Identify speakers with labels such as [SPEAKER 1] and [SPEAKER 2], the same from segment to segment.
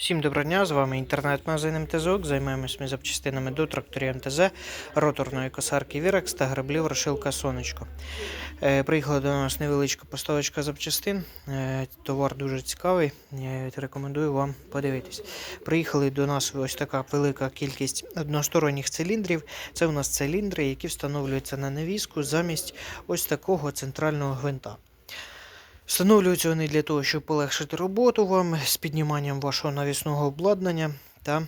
[SPEAKER 1] Всім доброго дня, з вами інтернет-магазин МТЗОК. Займаємось ми запчастинами до тракторів МТЗ, роторної косарки Вірекс та граблів Рошилка Сонечко. Е, приїхала до нас невеличка поставочка запчастин. Е, товар дуже цікавий. е, рекомендую вам подивитись. Приїхали до нас ось така велика кількість односторонніх циліндрів. Це у нас циліндри, які встановлюються на навіску замість ось такого центрального гвинта. Встановлюються вони для того, щоб полегшити роботу вам з підніманням вашого навісного обладнання та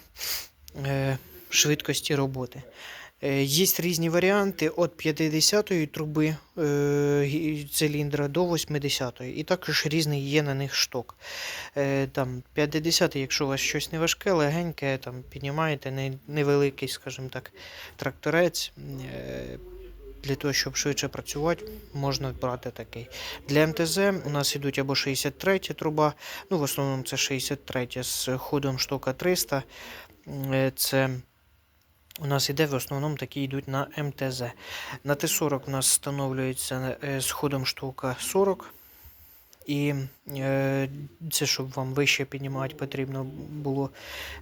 [SPEAKER 1] е, швидкості роботи. Е, є різні варіанти від 50-ї труби е, циліндра до 80-ї. І також різний є на них шток. Е, там 50-й, якщо у вас щось не важке, легеньке, там піднімаєте не, невеликий, скажімо так, тракторець. Е, для того, щоб швидше працювати, можна брати такий. Для МТЗ у нас йдуть або 63 труба, ну в основному це 63 з ходом штука 300. Е, Це у нас іде в основному такі йдуть на МТЗ. На Т40 у нас встановлюється е, з ходом штука 40. І е, це щоб вам вище піднімати потрібно було,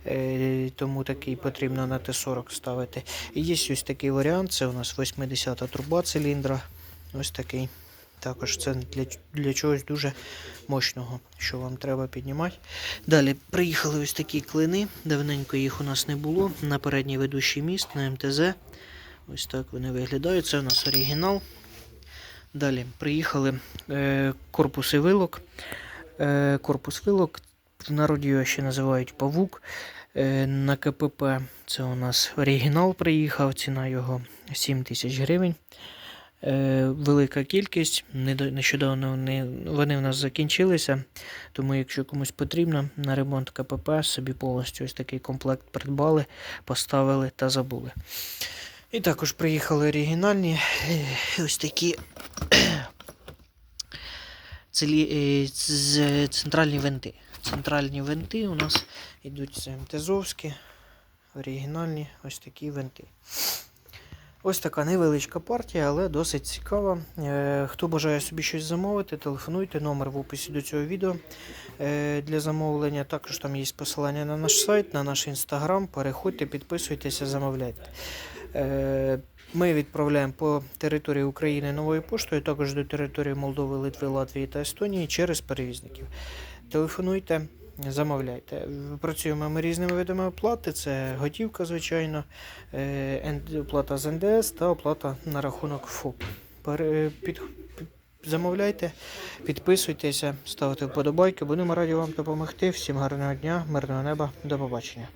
[SPEAKER 1] е, тому такий потрібно на Т40 ставити. І є ось такий варіант, це у нас 80-та труба циліндра. Ось такий. Також це для, для чогось дуже мощного, що вам треба піднімати. Далі приїхали ось такі клини. Давненько їх у нас не було. На передній ведучий міст на МТЗ. Ось так вони виглядають. Це у нас оригінал. Далі приїхали е, корпуси вилок. Е, корпус вилок в народі його ще називають павук. Е, на КПП це у нас оригінал приїхав, ціна його 7 тисяч гривень. Е, велика кількість. Нещодавно вони, вони в нас закінчилися. Тому, якщо комусь потрібно на ремонт КПП, собі повністю ось такий комплект придбали, поставили та забули. І також приїхали оригінальні е, ось такі цилі, е, з- центральні винти. Центральні винти у нас йдуть це МТЗовські, оригінальні ось такі винти. Ось така невеличка партія, але досить цікава. Е, Хто бажає собі щось замовити, телефонуйте, номер в описі до цього відео е, для замовлення. Також там є посилання на наш сайт, на наш інстаграм. Переходьте, підписуйтеся, замовляйте. Е, Ми відправляємо по території України новою поштою, також до території Молдови, Литви, Латвії та Естонії через перевізників. Телефонуйте, замовляйте. Працюємо ми різними видами оплати: це готівка, звичайно, е, оплата з НДС та оплата на рахунок ФОП. Замовляйте, підписуйтеся, ставте вподобайки. Будемо раді вам допомогти. Всім гарного дня, мирного неба, до побачення.